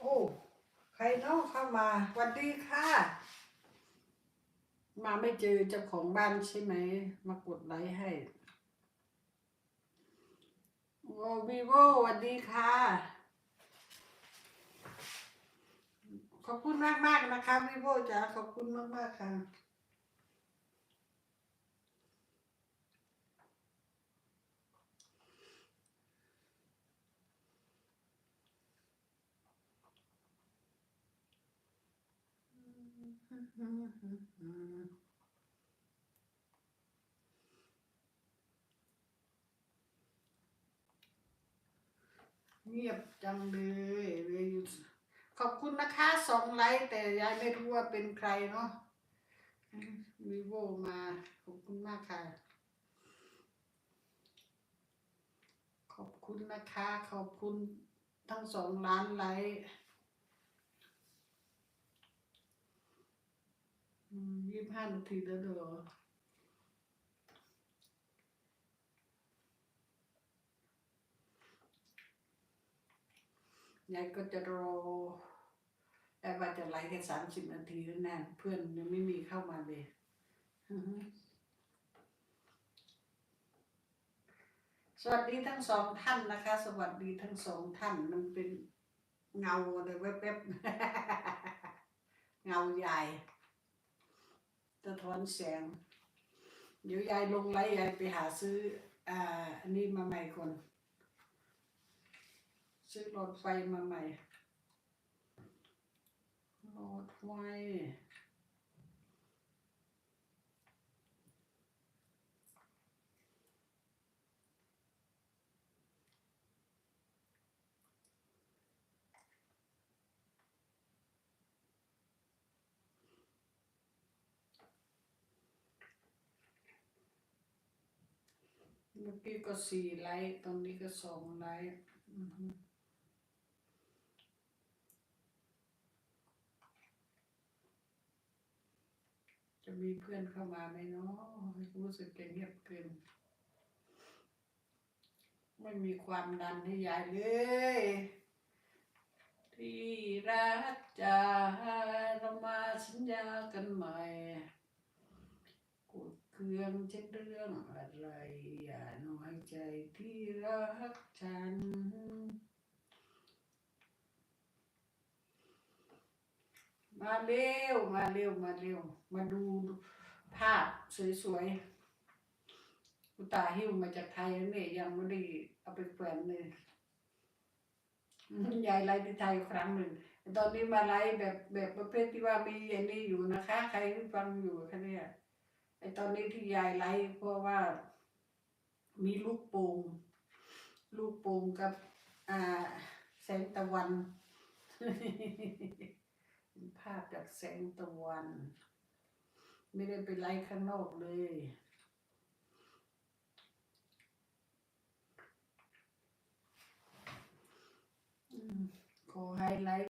โอ้ ใครเนาะเข้ามาสวัสดีค่ะ มาไม่เจอเจ้าของบ้านใช่ไหม มากดไลค์ให้โอ้วีโวสวัสดีค่ะ ขอบคุณมากมากนะคะวีโวจ๋าขอบคุณมากมากๆค่ะ เงียบจังเลยเลยขอบคุณนะคะสองไลค์แต่ยายไม่รู้ว่าเป็นใครเนาะวีโวมา ขอบคุณมากค่ะ ขอบคุณนะคะ ขอบคุณทั้งสองล้านไลค์ยี่สิบ ห้านาทีแล้วเหรอยายก็จะรอแต่ว่าจะไลฟ์แค่สามสิบนาทีแล้วนะเพื่อนยังไม่มีเข้ามาเลยสวัสดีทั้งสองท่านนะคะ สวัสดีทั้งสองท่านมันเป็นเงาอะไรแวบๆเงาใหญ่ สะท้อนแสง เดี๋ยวยายลงไลฟ์ยายไปหาซื้อ อ่าอันนี้มาใหม่คน ซื้อหลอดไฟมาใหม่หลอดไฟ เมื่อกี้ก็สี่ไลท์ตอนนี้ก็สองไลท์อือฮึจะมีเพื่อนเข้ามาไหมเนาะรู้สึกเงียบเกิน ไม่มีความดันให้ยายเลย ที่รักจ้าเรามาสัญญากันใหม่กด เครื่องเช่นเรื่องอะไรอย่าน้อยใจที่รักฉันมาเร็วมาเร็วมาเร็ว มาดูภาพสวยๆกูตาหิ้วมาจากไทยเนี่ยยังไม่ได้เอาไปแขวนเลยยายไลฟ์ที่ไทยครั้งหนึ่งแต่ตอนนี้มาไลฟ์แบบแบบประเภทที่ว่ามีอันนี้อยู่นะคะ ใครที่ฟังอยู่คะเนี่ย ไอตอนนี้ที่ยายไลฟ์เพราะว่า มีลูกโป่งลูกโป่งกับ อ่า แสงตะวัน ภาพจากแสงตะวัน ไม่ได้ไปไลฟ์ข้างนอกเลยขอให้ไลฟ์